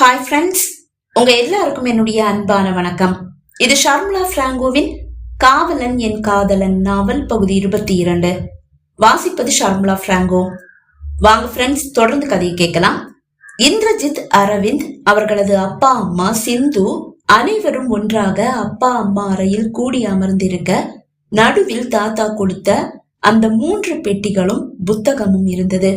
Hi friends உங்க எல்லாருக்கும் என்னுடைய அன்பான வணக்கம். இது ஷர்மிளா பிராங்கோவின் காவலன் என் காதலன் நாவல் பகுதி இருபத்தி இரண்டு. வாசிப்பது ஷர்மிளா பிராங்கோ. வாங்க ஃப்ரெண்ட்ஸ் தொடர்ந்து கதையை கேட்கலாம். இந்திரஜித் அரவிந்த் அவர்களது அப்பா அம்மா சிந்து அனைவரும் ஒன்றாக அப்பா அம்மா அறையில் கூடி அமர்ந்திருக்க நடுவில் தாத்தா கொடுத்த அந்த மூன்று பெட்டிகளும் புத்தகமும் இருந்தது.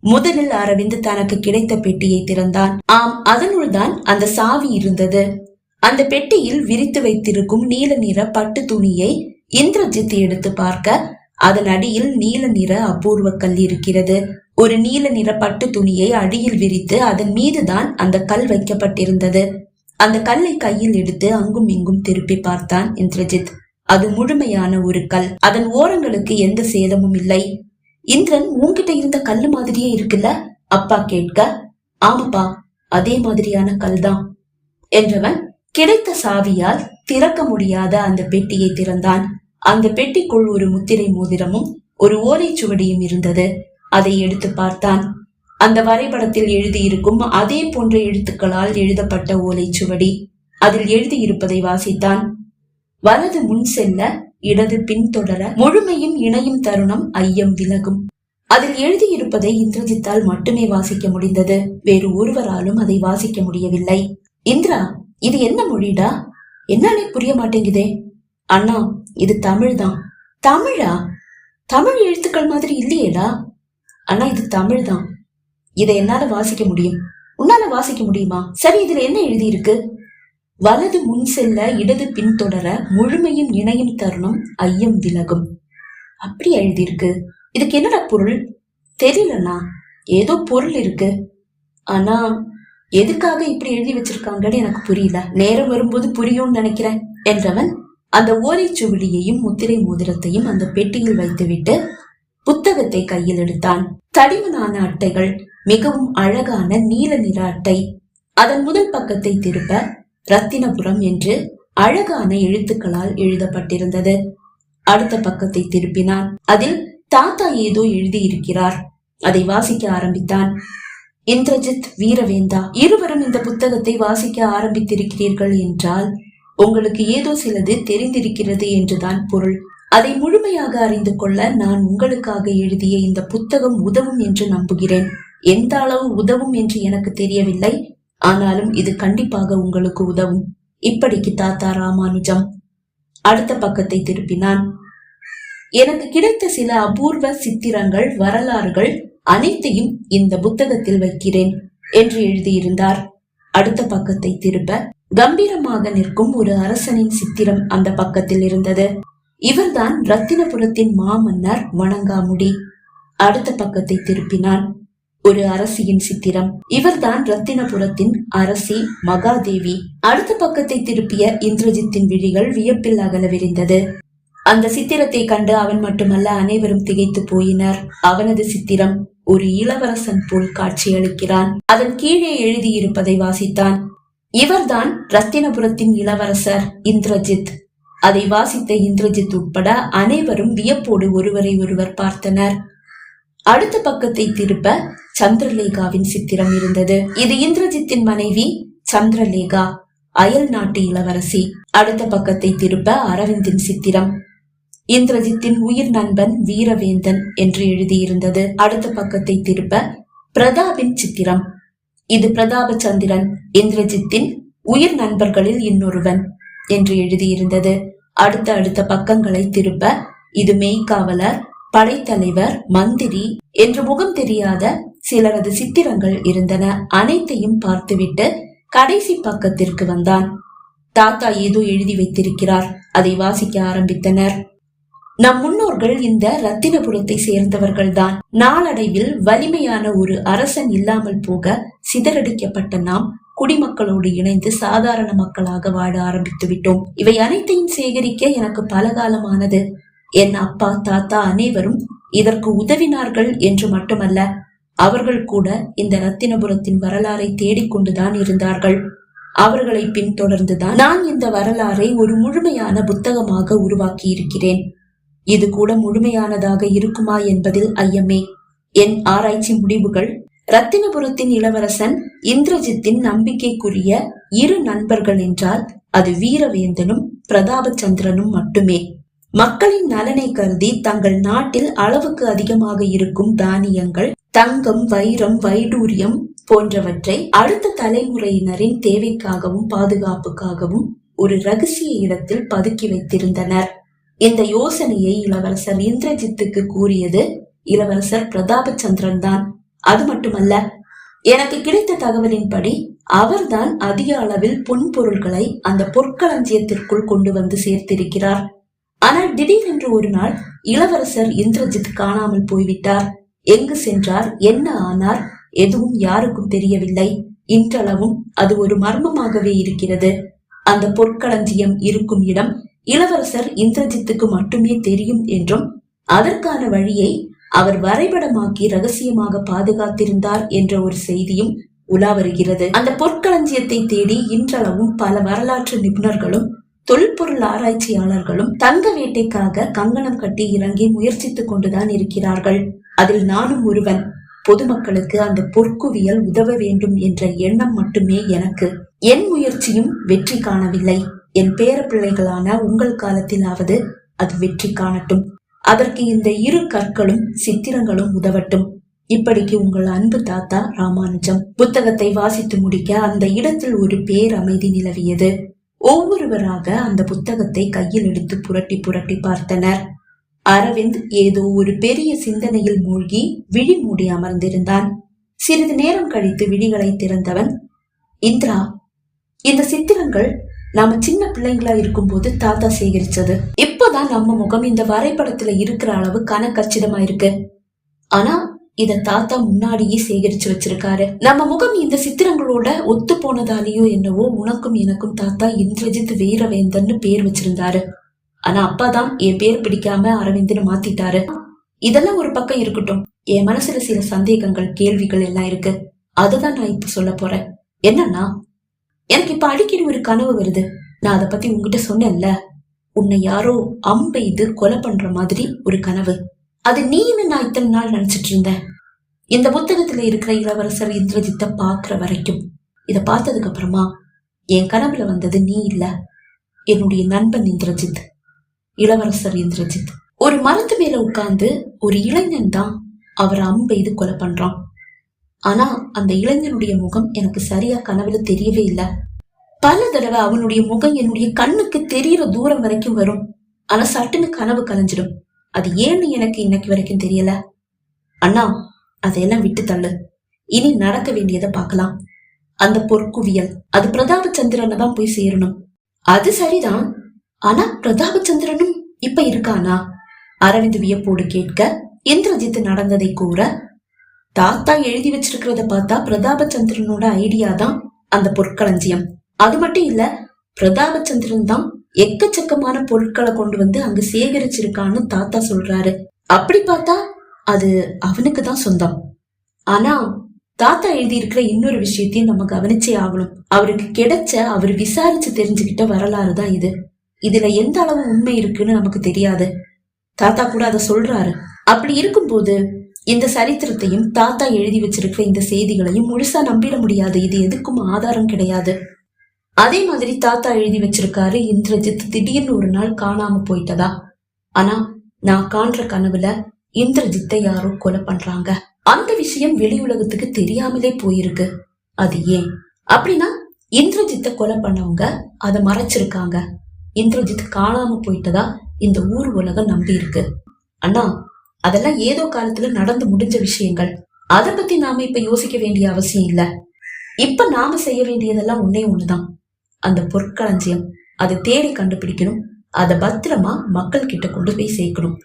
முதலில் அரவிந்த் தனக்கு கிடைத்த பெட்டியை திறந்தான். ஆம் அதனுள் தான் அந்த சாவி இருந்தது. அந்த பெட்டியில் விரித்து வைத்திருக்கும் நீல நிற பட்டு துணியை இந்திரஜித் எடுத்து பார்க்க அதன் அடியில் நீல நிற அபூர்வ கல் இருக்கிறது. ஒரு நீல நிற பட்டு துணியை அடியில் விரித்து அதன் மீதுதான் அந்த கல் வைக்கப்பட்டிருந்தது. அந்த கல்லை கையில் எடுத்து அங்கும் இங்கும் திருப்பி பார்த்தான் இந்திரஜித். அது முழுமையான ஒரு கல். அதன் ஓரங்களுக்கு எந்த சேதமும் இல்லை. இந்திரன் உன்கிட்ட இருந்த கல்லு மாதிரியே இருக்குல்ல? அப்பா கேட்க ஆமாப்பா அதே மாதிரியான கல் தான் என்றவன் கிடைத்த சாவியால் திறக்க முடியாத அந்த பெட்டியை திறந்தான். அந்த பெட்டிக்குள் ஒரு முத்திரை மோதிரமும் ஒரு ஓலைச்சுவடியும் இருந்தது. அதை எடுத்து பார்த்தான். அந்த வரைபடத்தில் எழுதியிருக்கும் அதே போன்ற எழுத்துக்களால் எழுதப்பட்ட ஓலைச்சுவடி அதில் எழுதியிருப்பதை வாசித்தான். வலது முன் செல்ல இடது பின்தொடர முழுமையும் இணையும் தருணம் ஐயம் விலகும். அதில் எழுதியிருப்பதை இந்திரஜித்தால் மட்டுமே வாசிக்க முடிந்தது. வேறு ஒருவராலும் அதை வாசிக்க முடியவில்லை. இந்திரா இது என்ன மொழிடா? என்னாலே புரிய மாட்டேங்குதே. அண்ணா இது தமிழ்தான். தமிழா? தமிழ் எழுத்துக்கள் மாதிரி இல்லையேடா. அண்ணா இது தமிழ்தான். இதை என்னால வாசிக்க முடியும்? உன்னால வாசிக்க முடியுமா? சரி இதுல என்ன எழுதியிருக்கு? வலது முன் செல்ல இடது பின்தொடர முழுமையும் இணையும் தருணம் ஐயம் விலகும். அப்படி எழுதியிருக்கு. இதுக்கு என்னடா பொருள்? தெரியலண்ணா. ஏதோ பொருள் இருக்கு. ஆனா எதுக்காக இப்படி எழுதி வச்சிருக்காங்கன்னு எனக்கு புரியல. நேரம் வரும்போது புரியும்னு நினைக்கிறேன் என்றவன் அந்த ஓலைச்சுவடியையும் முத்திரை மோதிரத்தையும் அந்த பெட்டியில் வைத்துவிட்டு புத்தகத்தை கையில் எடுத்தான். தடிமனான அட்டைகள் மிகவும் அழகான நீல நிற அட்டை. அதன் முதல் பக்கத்தை திருப்ப ரத்தினபுரம் என்று அழகான எழுத்துக்களால் எழுதப்பட்டிருந்தது. அடுத்த பக்கத்தை திருப்பினான். அதில் தாத்தா ஏதோ எழுதியிருக்கிறார். அதை வாசிக்க ஆரம்பித்தான். இந்திரஜித் வீரவேந்தா இருவரும் இந்த புத்தகத்தை வாசிக்க ஆரம்பித்திருக்கிறீர்கள் என்றால் உங்களுக்கு ஏதோ சிலது தெரிந்திருக்கிறது என்றுதான் பொருள். அதை முழுமையாக அறிந்து கொள்ள நான் உங்களுக்காக எழுதிய இந்த புத்தகம் உதவும் என்று நம்புகிறேன். எந்த அளவு உதவும் என்று எனக்கு தெரியவில்லை. ஆனாலும் இது கண்டிப்பாக உங்களுக்கு உதவும். இப்படிக்கு தாத்தா ராமானுஜம். அடுத்த பக்கத்தை திருப்பினான். எனக்கு கிடைத்த சில அபூர்வ சித்திரங்கள் வரலாறுகள் அனைத்தையும் இந்த புத்தகத்தில் வைக்கிறேன் என்று எழுதியிருந்தார். அடுத்த பக்கத்தை திருப்ப கம்பீரமாக நிற்கும் ஒரு அரசனின் சித்திரம் அந்த பக்கத்தில் இருந்தது. இவர்தான் ரத்தினபுரத்தின் மாமன்னர் வணங்காமுடி. அடுத்த பக்கத்தை திருப்பினான். ஒரு அரசியின் சித்திரம். இவர்தான் ரத்தினபுரத்தின் அரசி மகாதேவி. அடுத்த பக்கத்தை திருப்பிய இந்திரஜித்தின் விழிகள் வியப்பில் அகல விரிந்தது அந்த சித்திரத்தை கண்டு அவன் மட்டுமல்ல அனைவரும் திகைத்து போயினர். அவனது சித்திரம் ஒரு இளவரசன் போல் காட்சியளிக்கிறான். அதன் கீழே எழுதியிருப்பதை வாசித்தான். இவர்தான் ரத்தினபுரத்தின் இளவரசர் இந்திரஜித். அதை வாசித்த இந்திரஜித் உட்பட அனைவரும் வியப்போடு ஒருவரை ஒருவர் பார்த்தனர். அடுத்த பக்கத்தை திருப்ப சந்திரலேகாவின் சித்திரம் இருந்தது. இது இந்திரஜித்தின் மனைவி சந்திரலேகா அயல் நாட்டு இளவரசி. அடுத்த பக்கத்தை திருப்ப அரவிந்தின் சித்திரம். இந்திரஜித்தின் உயிர் நண்பன் வீரவேந்தன் என்று எழுதியிருந்தது. அடுத்த பக்கத்தை திருப்ப பிரதாபின் சித்திரம். இது பிரதாபச்சந்திரன் இந்திரஜித்தின் உயிர் நண்பர்களில் இன்னொருவன் என்று எழுதியிருந்தது. அடுத்த அடுத்த பக்கங்களை திருப்ப இது மெய்க்காவலர் படைத்தலைவர் மந்திரி என்று முகம் தெரியாத சிலரது சித்திரங்கள் இருந்தன. அனைத்தையும் பார்த்துவிட்டு கடைசி பக்கத்திற்கு வந்தான். தாத்தா ஏதோ எழுதி வைத்திருக்கிறார். அதை வாசிக்க ஆரம்பித்தனர். நம் முன்னோர்கள் இந்த ரத்தினபுரத்தை சேர்ந்தவர்கள்தான். நாளடைவில் வலிமையான ஒரு அரசன் இல்லாமல் போக சிதறடிக்கப்பட்ட நாம் குடிமக்களோடு இணைந்து சாதாரண மக்களாக வாழ ஆரம்பித்து விட்டோம் இவை அனைத்தையும் சேகரிக்க எனக்கு பல காலமானது என் அப்பா தாத்தா அனைவரும் இதற்கு உதவினார்கள் என்று மட்டுமல்ல அவர்கள் கூட இந்த ரத்தினபுரத்தின் வரலாறை தேடிக்கொண்டுதான் இருந்தார்கள். அவர்களை பின்தொடர்ந்துதான் நான் இந்த வரலாறை ஒரு முழுமையான புத்தகமாக உருவாக்கி இருக்கிறேன் இது கூட முழுமையானதாக இருக்குமா என்பதில் ஐயமே. என் ஆராய்ச்சி முடிவுகள் ரத்தினபுரத்தின் இளவரசன் இந்திரஜித்தின் நம்பிக்கைக்குரிய இரு நண்பர்கள் என்றால் அது வீரவேந்தனும் பிரதாபச்சந்திரனும் மட்டுமே. மக்களின் நலனை கருதி தங்கள் நாட்டில் அளவுக்கு அதிகமாக இருக்கும் தானியங்கள் தங்கம் வைரம் வைடூரியம் போன்றவற்றை அடுத்த தலைமுறையினரின் தேவைக்காகவும் பாதுகாப்புக்காகவும் ஒரு ரகசிய இடத்தில் பதுக்கி வைத்திருந்தனர். இந்த யோசனையை இளவரசர் இந்திரஜித்துக்கு கூறியது இளவரசர் பிரதாபச்சந்திரன் தான். அது மட்டுமல்ல எனக்கு கிடைத்த தகவலின்படி அவர்தான் அதிக அளவில் பொன்பொருள்களை அந்த பொற்களஞ்சியத்திற்குள் கொண்டு வந்து சேர்த்திருக்கிறார். ஆனால் திடீரென்று ஒரு நாள் இளவரசர் இந்திரஜித் காணாமல் போய்விட்டார். எங்கு சென்றார்? என்ன ஆனார்? எதுவும் யாருக்கும் தெரியவில்லை. இன்றளவும் அது ஒரு மர்மமாகவே இருக்கிறது. அந்த பொற்களஞ்சியம் இருக்கும் இடம் இளவரசர் இந்திரஜித்துக்கு மட்டுமே தெரியும் என்றும் அதற்கான வழியை அவர் வரைபடமாக்கி ரகசியமாக பாதுகாத்திருந்தார் என்ற ஒரு செய்தியும் உலா வருகிறது. அந்த பொற்களஞ்சியத்தை தேடி இன்றளவும் பல வரலாற்று நிபுணர்களும் தொல்பொருள் ஆராய்ச்சியாளர்களும் தங்க வேட்டைக்காக கங்கணம் கட்டி இறங்கி முயற்சித்துக் கொண்டுதான் இருக்கிறார்கள். அதில் நானும் ஒருவன். பொதுமக்களுக்கு அந்த பொற்குவியல் உதவ வேண்டும் என்ற எண்ணம் மட்டுமே எனக்கு. என் முயற்சியும் வெற்றி காணவில்லை. என் பேர பிள்ளைகளான உங்கள் காலத்திலாவது அது வெற்றி காணட்டும். அதற்கு இந்த இரு கற்களும் சித்திரங்களும் உதவட்டும். இப்படிக்கு உங்கள் அன்பு தாத்தா ராமானுஜம். புத்தகத்தை வாசித்து முடிக்க அந்த இடத்தில் ஒரு பேர் அமைதி நிலவியது. ஒவ்வொருவராக அந்த புத்தகத்தை கையில் எடுத்து புரட்டி புரட்டி பார்த்தனர். அரவிந்த் ஏதோ ஒரு பெரிய சிந்தனையில் மூழ்கி விழி மூடி அமர்ந்திருந்தான். சிறிது நேரம் கழித்து விழிகளை திறந்தவன் இந்திரா இந்த சித்திரங்கள் நாம சின்ன பிள்ளைங்களா இருக்கும்போது தாத்தா சேகரிச்சது. இப்போதான் நம்ம முகம் இந்த வரைபடத்துல இருக்கிற அளவு கணக்கச்சிதமா இருக்கு. ஆனா இத தாத்தா முன்னாடியே சேகரிச்சு வச்சிருக்காரு. நம்ம முகம் இந்த சித்திரங்களோட ஒத்து போனதாலேயோ என்னவோ உனக்கும் எனக்கும் தாத்தா இந்திரஜித் வீரவேந்தன்னு பேர் வச்சிருந்தாரு. ஆனா அப்பாதான் என் பேர் பிடிக்காம அரவிந்தன் மாத்திட்டாரு. இதெல்லாம் ஒரு பக்கம் இருக்கட்டும். என் மனசுல சில சந்தேகங்கள் கேள்விகள் எல்லாம் இருக்கு. அதுதான் நான் இப்ப சொல்ல போறேன். என்னன்னா எனக்கு இப்ப அடிக்கடி ஒரு கனவு வருது. நான் அதை பத்தி உங்ககிட்ட சொன்னேன்ல. உன்னை யாரோ அம்பெய்து கொலை பண்ற மாதிரி ஒரு கனவு. அது நீன்னு நான் இத்தனை நாள் நினைச்சிட்டு இருந்தேன் இந்த புத்தகத்துல இருக்கிற இளவரசர் இந்திரஜித்தை பாக்குற வரைக்கும். இத பார்த்ததுக்கு அப்புறமா என் கனவுல வந்தது நீ இல்ல. என்னுடைய நண்பன் இந்திரஜித். இளவரசர் இந்திரஜித். ஒரு மரத்து மேல உட்கார்ந்து ஒரு இளைஞன் தான் அவர் அம்பெய்து கொலை பண்றான். ஆனா அந்த இளைஞனுடைய முகம் எனக்கு சரியா கனவுல தெரியவே இல்லை. பல தடவை அவனுடைய முகம் என்னுடைய கண்ணுக்கு தெரியற தூரம் வரைக்கும் வரும். ஆனா சட்டுன்னு கனவு கலைஞ்சிடும். அது ஏன்னு எனக்கு இன்னைக்கு வரைக்கும் தெரியல? அண்ணா அதையெல்லாம் விட்டு தள்ளு. இனி நடக்க வேண்டியதை பார்க்கலாம். அந்த பொற்குவியல் அது பிரதாபச்சந்திரனை தான் போய் சேரணும். அது சரிதான். ஆனா பிரதாபச்சந்திரனும் இப்ப இருக்கானா? அரவிந்த் வியப்போடு கேட்க இந்திரஜித் நடந்ததை கூற தாத்தா எழுதி வச்சிருக்கிறத பார்த்தா பிரதாபச்சந்திரனோட ஐடியா தான் அந்த பொற்களஞ்சியம். அது மட்டும் இல்ல பிரதாபச்சந்திரன் தான் எக்கச்சக்கமான பொருட்களை கொண்டு வந்து அங்க சேகரிச்சிருக்கான்னு தாத்தா சொல்றாரு. அப்படி பார்த்தா அது அவனுக்கு தான் சொந்தம். ஆனா தாத்தா எழுதியிருக்கிற இன்னொரு விஷயத்தையும் நம்ம கவனிச்சே ஆகணும். அவருக்கு கிடைச்ச அவர் விசாரிச்சு தெரிஞ்சுக்கிட்ட வரலாறு தான் இது. இதுல எந்த அளவு உண்மை இருக்குன்னு நமக்கு தெரியாது. தாத்தா கூட அதை சொல்றாரு. அப்படி இருக்கும்போது இந்த சரித்திரத்தையும் தாத்தா எழுதி வச்சிருக்கிற இந்த செய்திகளையும் முழுசா நம்பிட முடியாது. இது எதுக்கும் ஆதாரம் கிடையாது. அதே மாதிரி தாத்தா எழுதி வச்சிருக்காரு இந்திரஜித். திடீர்னு ஒரு நாள் காணாம போயிட்டதா? ஆனா நான் காண்ற கனவுல இந்திரஜித்தை யாரோ கொலை பண்றாங்க. அந்த விஷயம் வெளி உலகத்துக்கு தெரியாமலே போயிருக்கு. அது ஏன்? அப்படின்னா இந்திரஜித்தை கொலை பண்ணவங்க அதை மறைச்சிருக்காங்க. இந்திரஜித் காணாம போயிட்டதா இந்த ஊர் உலகம் நம்பி இருக்கு. அண்ணா அதெல்லாம் ஏதோ காலத்துல நடந்து முடிஞ்ச விஷயங்கள். அத பத்தி நாம இப்ப யோசிக்க வேண்டிய அவசியம் இல்ல. இப்ப நாம செய்ய வேண்டியதெல்லாம் ஒன்னே ஒண்ணுதான். அந்த பொற்களஞ்சியம் அதை தேடி கண்டுபிடிக்கணும். அதை பத்திரமா மக்கள் கிட்ட கொண்டு போய் சேர்க்கணும்.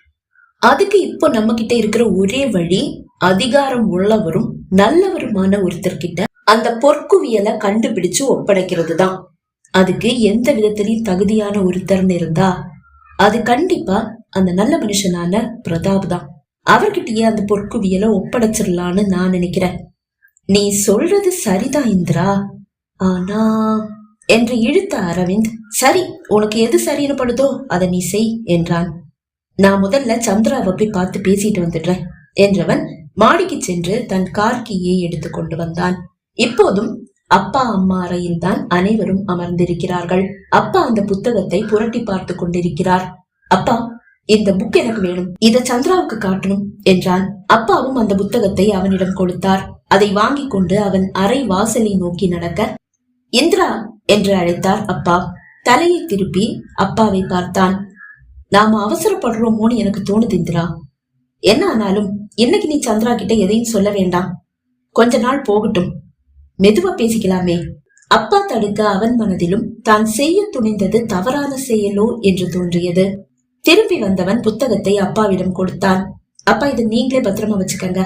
அதுக்கு இப்போ நம்ம கிட்ட இருக்கிற ஒரே வழி அதிகாரம் உள்ளவரும் நல்லவருமான ஒருத்தர்கிட்ட அந்த பொற்குவியலை கண்டுபிடிச்சு ஒப்படைக்கிறது தான் அதுக்கு எந்த விதத்திலையும் தகுதியான ஒருத்தர்னு இருந்தா அது கண்டிப்பா அந்த நல்ல மனுஷனான பிரதாப் தான். அவர்கிட்டயே அந்த பொற்குவியலை ஒப்படைச்சிடலான்னு நான் நினைக்கிறேன். நீ சொல்றது சரிதான் இந்திரா. ஆனா என்று இழுத்த அரவிந்த் சரி உனக்கு எது சரின்னு படுதோ அதை நீ செய் என்றான். நான் முதல்ல சந்திராவை போய் பார்த்து பேசிட்டு வந்துடுறேன் என்றவன் மாடிக்கு சென்று தன் கார் கீயை எடுத்துக் கொண்டு வந்தான். இப்போதும் அப்பா அம்மா அறையில் தான் அனைவரும் அமர்ந்திருக்கிறார்கள். அப்பா அந்த புத்தகத்தை புரட்டி பார்த்து கொண்டிருக்கிறார். அப்பா இந்த புக் எனக்கு வேணும். இத சந்திராவுக்கு காட்டணும் என்றான். அப்பாவும் அந்த புத்தகத்தை அவனிடம் கொடுத்தார். அதை வாங்கிக் கொண்டு அவன் அறை வாசலை நோக்கி நடக்க இந்திரா என்று அழைத்தார் அப்பா. தலையை திருப்பி அப்பாவை பார்த்தான். நாம அவசரப்படுறோமோன்னு எனக்கு தோணுது இந்திரா. என்ன ஆனாலும் இன்னைக்கு நீ சந்திரா கிட்ட எதையும் சொல்ல வேண்டாம். கொஞ்ச நாள் போகட்டும். மெதுவா பேசிக்கலாமே. அப்பா தடுக்க அவன் மனதிலும் தான் செய்ய துணிந்தது தவறான செயலோ என்று தோன்றியது. திரும்பி வந்தவன் புத்தகத்தை அப்பாவிடம் கொடுத்தான். அப்பா இதை நீங்களே பத்திரமா வச்சுக்கங்க.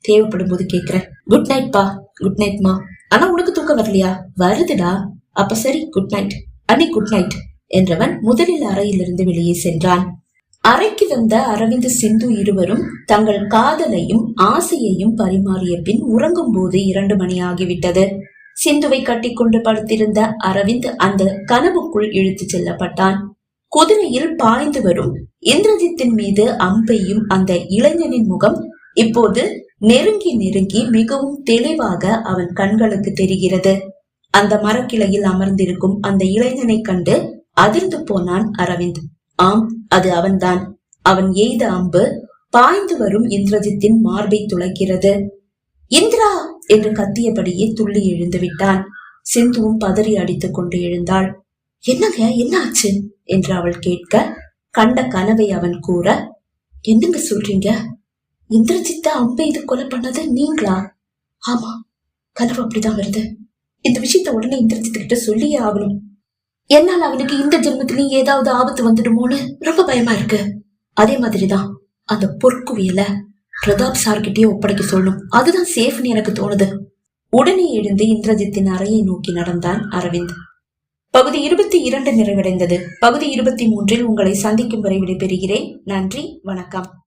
தேவைப்படும் போது கேக்குறேன். குட் நைட் பா. குட் நைட் மா. ஆனா உனக்கு தூக்கம் வரலையா? வருதுடா. அப்ப சரி குட் நைட் அன்னி குட் நைட் என்றவன் முதலில் அறையிலிருந்து வெளியே சென்றான். அறைக்கு வந்த அரவிந்த் சிந்து இருவரும் தங்கள் காதலையும் ஆசையையும் பரிமாறிய பின் உறங்கும் போது இரண்டு மணி ஆகிவிட்டது. சிந்துவை கட்டிக்கொண்டு படுத்திருந்த அரவிந்த் அந்த கனவுக்குள் இழுத்துச் செல்லப்பட்டான். குதிரையில் பாய்ந்து வரும் இந்திரஜித்தின் மீது அம்பையும் அந்த இளைஞனின் முகம் இப்போது நெருங்கி நெருங்கி மிகவும் தெளிவாக அவன் கண்களுக்கு தெரிகிறது. அந்த மரக்கிளையில் அமர்ந்திருக்கும் அந்த இளைஞனை கண்டு அதிர்ந்து போனான் அரவிந்த். ஆம் அது அவன்தான். அவன் எய்த அம்பு பாய்ந்து வரும் இந்திரஜித்தின் மார்பை துளைக்கிறது. இந்திரா! என்று கத்தியபடியே துள்ளி எழுந்து விட்டான். சிந்துவும் பதறி அடித்துக் கொண்டு எழுந்தாள். என்னங்க என்ன ஆச்சு? என்று அவள் கேட்க கண்ட கனவை அவன் கூற என்னங்க சொல்றீங்க? இந்திரஜித்த அம்பை இது கொலை பண்ணது நீங்களா? ஆமா கனவு அப்படிதான் வருது. இந்த விஷயத்த உடனே இந்திரஜித் கிட்ட சொல்லியே ஆகணும். என்னால் அவனுக்கு இந்த ஜென்மத்திலயும் ஏதாவது ஆபத்து வந்துடுமோன்னு ரொம்ப பயமா இருக்கு. அதே மாதிரிதான் அந்த பொற்குவியல பிரதாப் சார்கிட்டயே ஒப்படைக்க சொல்லணும். அதுதான் சேஃப்னு எனக்கு தோணுது. உடனே எழுந்து இந்திரஜித்தின் அறையை நோக்கி நடந்தான் அரவிந்த். பகுதி இருபத்தி இரண்டு நிறைவடைந்தது. பகுதி இருபத்தி மூன்றில் உங்களை சந்திக்கும் வரை விடைபெறுகிறேன். நன்றி வணக்கம்.